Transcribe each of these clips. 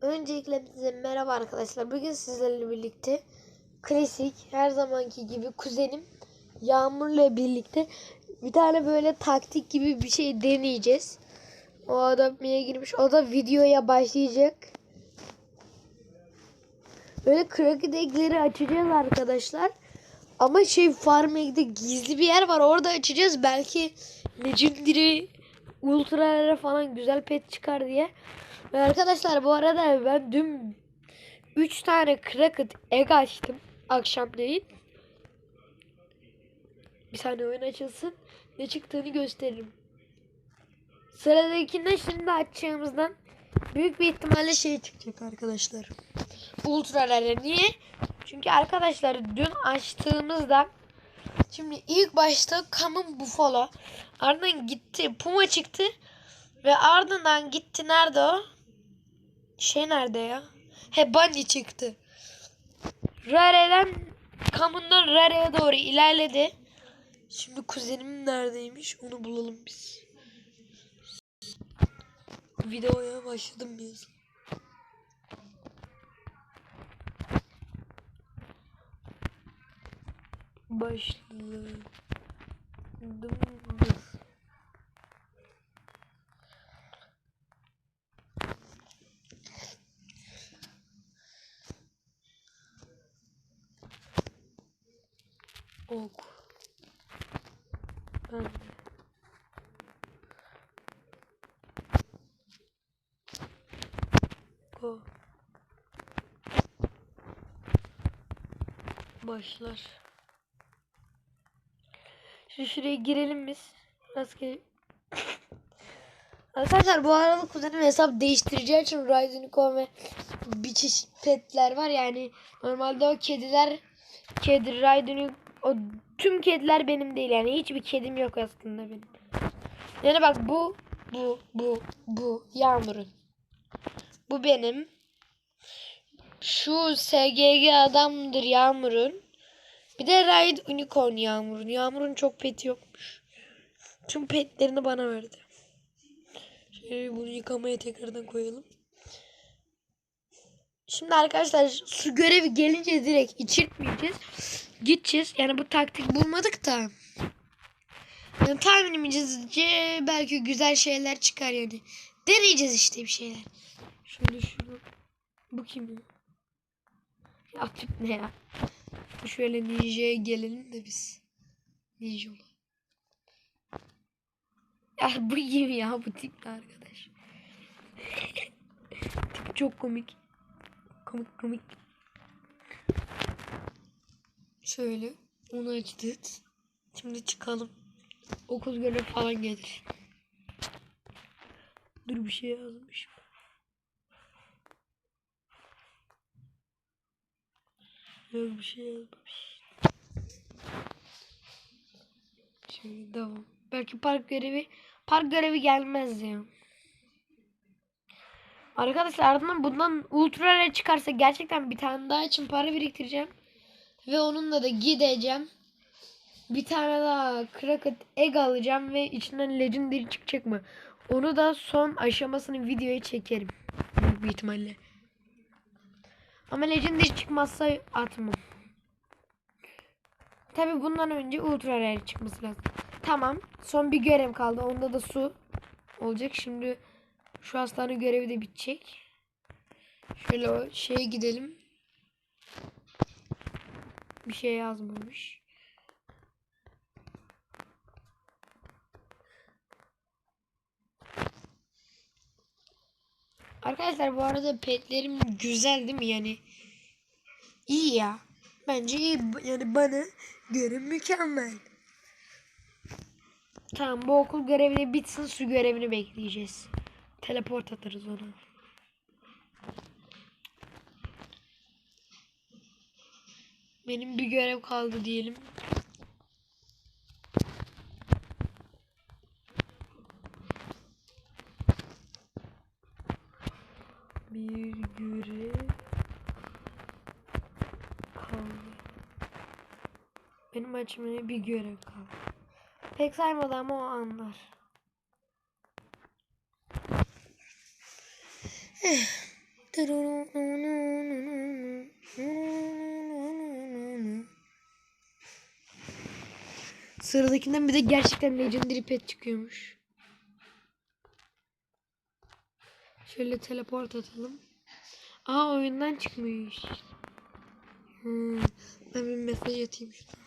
Öncelikle size merhaba arkadaşlar. Bugün sizlerle birlikte klasik her zamanki gibi kuzenim Yağmur'la birlikte bir tane böyle taktik gibi bir şey deneyeceğiz. O adam niye girmiş? O da videoya başlayacak. Böyle kraket ekleri açacağız arkadaşlar. Ama şey Farming'de gizli bir yer var. Orada açacağız. Belki Legendary Ultra'lara falan güzel pet çıkar diye. Ve arkadaşlar bu arada ben dün 3 tane Kraket egg açtım akşamleyin. Bir saniye oyun açılsın. Ne çıktığını gösteririm. Sıradakinde şimdi açacağımızdan büyük bir ihtimalle şey çıkacak arkadaşlar. Ultralara niye? Çünkü arkadaşlar dün açtığımızda şimdi ilk başta Common Buffalo ardından gitti Puma çıktı ve ardından gitti nerede o? Şey nerede ya? He Bunny çıktı. Rare'den Common'dan Rare'ye doğru ilerledi. Şimdi kuzenim neredeymiş onu bulalım biz. Videoya başladım biz. Başladım. Ok. Ben de. Go. Başlar. Şimdi şuraya girelim biz. Rastgele. Arkadaşlar bu arada kuzenim hesap değiştireceği için Rise Unicorn ve bir çeşit petler var yani normalde o kediler kedi Rise Unicorn o tüm kediler benim değil yani hiçbir kedim yok aslında benim. Yani bak bu bu bu bu Yağmur'un. Bu benim. Şu SGG adamdır Yağmur'un. Bir de Ride Unicorn Yağmur'un. Yağmur'un çok peti yokmuş. Tüm petlerini bana verdi. Şöyle bunu yıkamaya tekrardan koyalım. Şimdi arkadaşlar su görevi gelince direkt içirtmeyeceğiz. Gideceğiz. Yani bu taktik bulmadık da. Yani tahminimizce belki güzel şeyler çıkar yani. Deneyeceğiz işte bir şeyler. Şöyle şunu. Bu kim ya? Ya ne ya? Şöyle ninja'ya gelelim de biz. Ninja olalım. Ya bu kim ya bu tip arkadaş? çok komik. Komik komik. Şöyle onu açtık. Şimdi çıkalım. Okul görev falan gelir. Dur bir şey yazmışım. Yok bir şey yazmamış. Şimdi devam. Belki park görevi park görevi gelmez ya. Arkadaşlar ardından bundan ultra rare çıkarsa gerçekten bir tane daha için para biriktireceğim. Ve onunla da gideceğim. Bir tane daha Kraket Egg alacağım ve içinden Legendary çıkacak mı? Onu da son aşamasını videoya çekerim. Büyük bir ihtimalle. Ama Legendary çıkmazsa atmam. Tabi bundan önce Ultra Rare çıkması lazım. Tamam. Son bir görev kaldı. Onda da su olacak. Şimdi şu hastane görevi de bitecek. Şöyle o şeye gidelim. Bir şey yazmamış. Arkadaşlar bu arada petlerim güzel değil mi? Yani iyi ya. Bence iyi. Yani bana göre mükemmel. Tamam bu okul görevini bitsin su görevini bekleyeceğiz. Teleport atarız ona. Benim bir görev kaldı diyelim. Bir görev kaldı. Benim açmaya bir görev kaldı. Pek saymadı ama o anlar. Sıradakinden bir de gerçekten Legendary Pet çıkıyormuş. Şöyle teleport atalım. Aa oyundan çıkmış. Hmm, ben bir mesaj atayım şuna.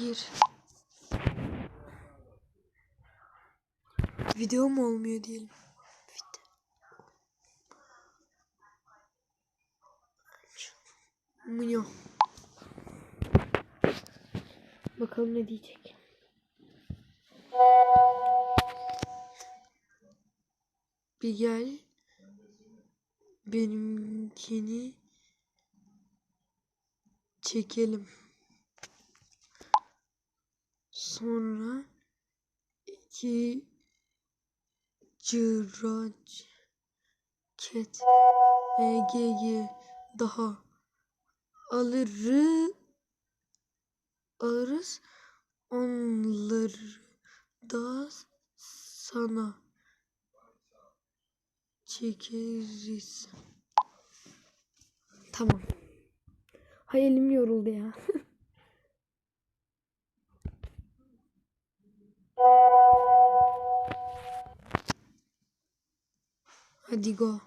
Gir. Video mu olmuyor diyelim. Munyo. Bakalım ne diyecek. Bir gel. Benimkini çekelim. Sonra iki cıraç ket EGG daha alırı alırız onları da sana çekeriz. Tamam. Hay elim yoruldu ya. Hadi go.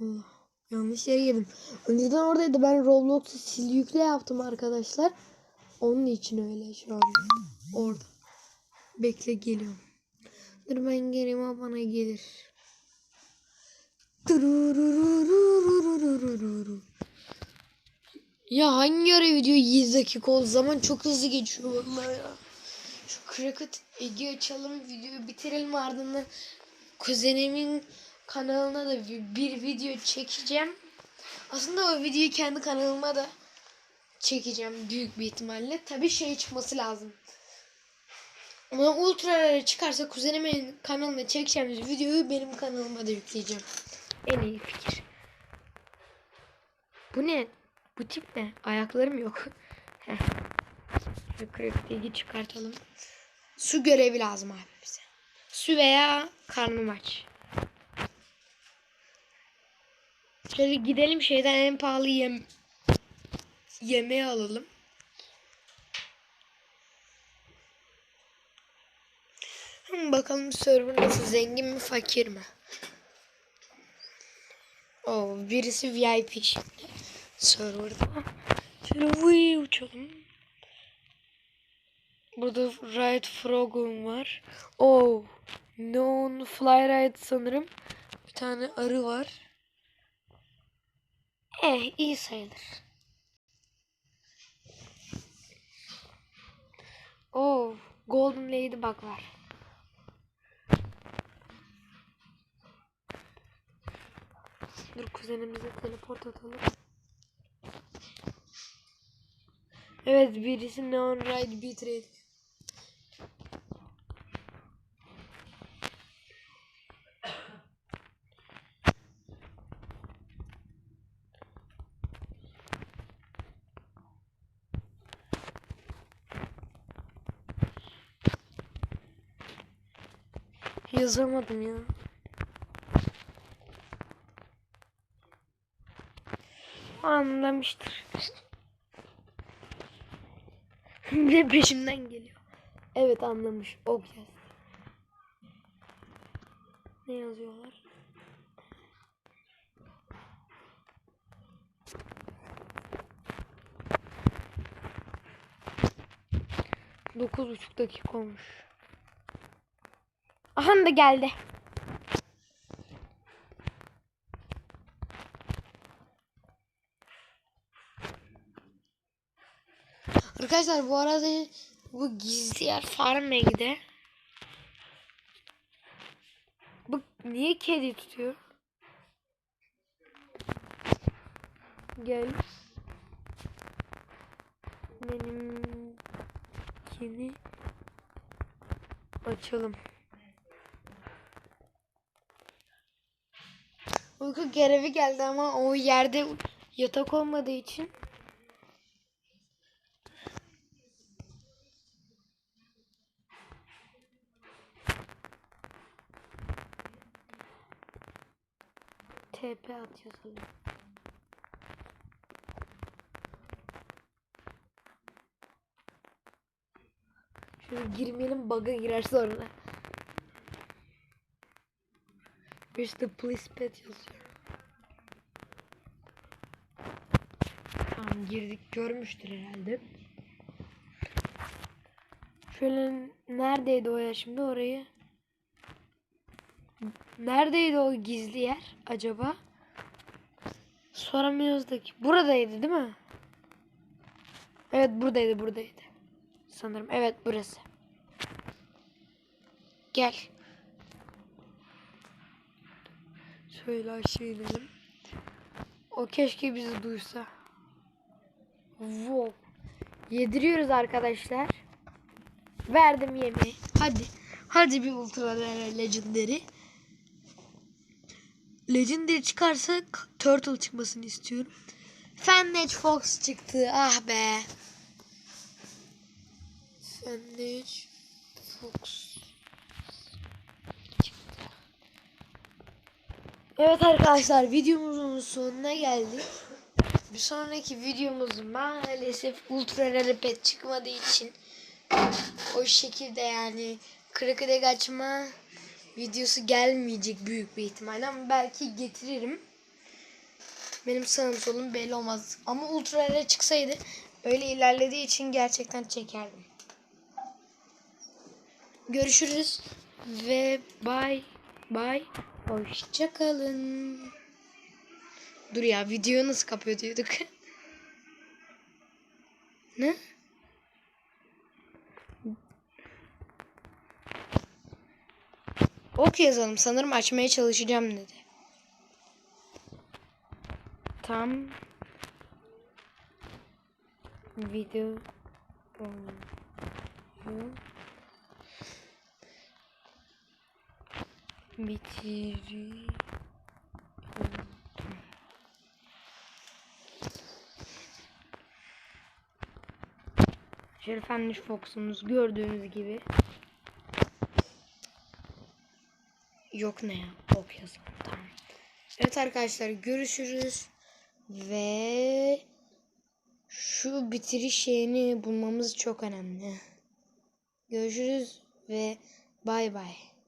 Allah. Yanlış yere girdim. Önceden oradaydı. Ben Roblox'u sil yükle yaptım arkadaşlar. Onun için öyle şu an. Orada. Bekle geliyorum. Dur ben geleyim o bana gelir. Dururururururururu. Ya hangi ara video 7 dakika oldu zaman çok hızlı geçiyor vallahi ya. Şu Cricket Ege açalım videoyu bitirelim ardından kuzenimin kanalına da bir, video çekeceğim. Aslında o videoyu kendi kanalıma da çekeceğim büyük bir ihtimalle. Tabi şey çıkması lazım. Ama ultralara çıkarsa kuzenimin kanalına çekeceğimiz videoyu benim kanalıma da yükleyeceğim. En iyi fikir. Bu ne? Bu tip ne? Ayaklarım yok. Krepteyi çıkartalım. Su görevi lazım abi bize. Su veya karnım aç. Şöyle gidelim şeyden en pahalı yem yemeği alalım. Bakalım server nasıl zengin mi fakir mi? Oo, birisi VIP şimdi serverda. Şöyle vıy uçalım. Burada Ride Frog'um var. Oh, non Fly Ride sanırım. Bir tane arı var. Eh iyi sayılır. Oh, Golden Ladybug var. Dur kuzenimize teleport atalım. Evet birisi Neon Ride Bitrate. Yazamadım ya. Anlamıştır. De peşimden geliyor. Evet anlamış. Ok yaz. Ne yazıyorlar? Dokuz buçuk dakika olmuş. Aha da geldi. Arkadaşlar bu arada bu gizli yer Farmeg'de. Bu niye kedi tutuyor? Gel. benimkini açalım. Uyku görevi geldi ama o yerde yatak olmadığı için TP at yazalım. Şöyle girmeyelim bug'a girer sonra. İşte please pet yazıyor. Tamam girdik görmüştür herhalde. Şöyle neredeydi o ya şimdi orayı? Neredeydi o gizli yer acaba? Soramıyoruz. Buradaydı değil mi? Evet buradaydı buradaydı. Sanırım evet burası. Gel. Şöyle aşağı inelim. O keşke bizi duysa. Wow. Yediriyoruz arkadaşlar. Verdim yemeği. Hadi. Hadi bir ultra legendary. Legendary çıkarsa turtle çıkmasını istiyorum. Fennec Fox çıktı. Ah be. Fennec Fox. çıktı. Evet arkadaşlar videomuzun sonuna geldik. Bir sonraki videomuz maalesef ultra rare pet çıkmadığı için o şekilde yani kırık edek açma videosu gelmeyecek büyük bir ihtimalle ama belki getiririm. Benim sağım solum belli olmaz. Ama ultra rare çıksaydı öyle ilerlediği için gerçekten çekerdim. Görüşürüz ve bye bye. Hoşçakalın. Dur ya videoyu nasıl kapatıyorduk? ne? Ok yazalım. Sanırım açmaya çalışacağım dedi. Tam video oyunu bitiriyorum. Fenmiş Fox'umuz gördüğünüz gibi. Yok ne ya? Ok yazalım. Tamam. Evet arkadaşlar görüşürüz. Ve şu bitiriş şeyini bulmamız çok önemli. Görüşürüz ve bay bay.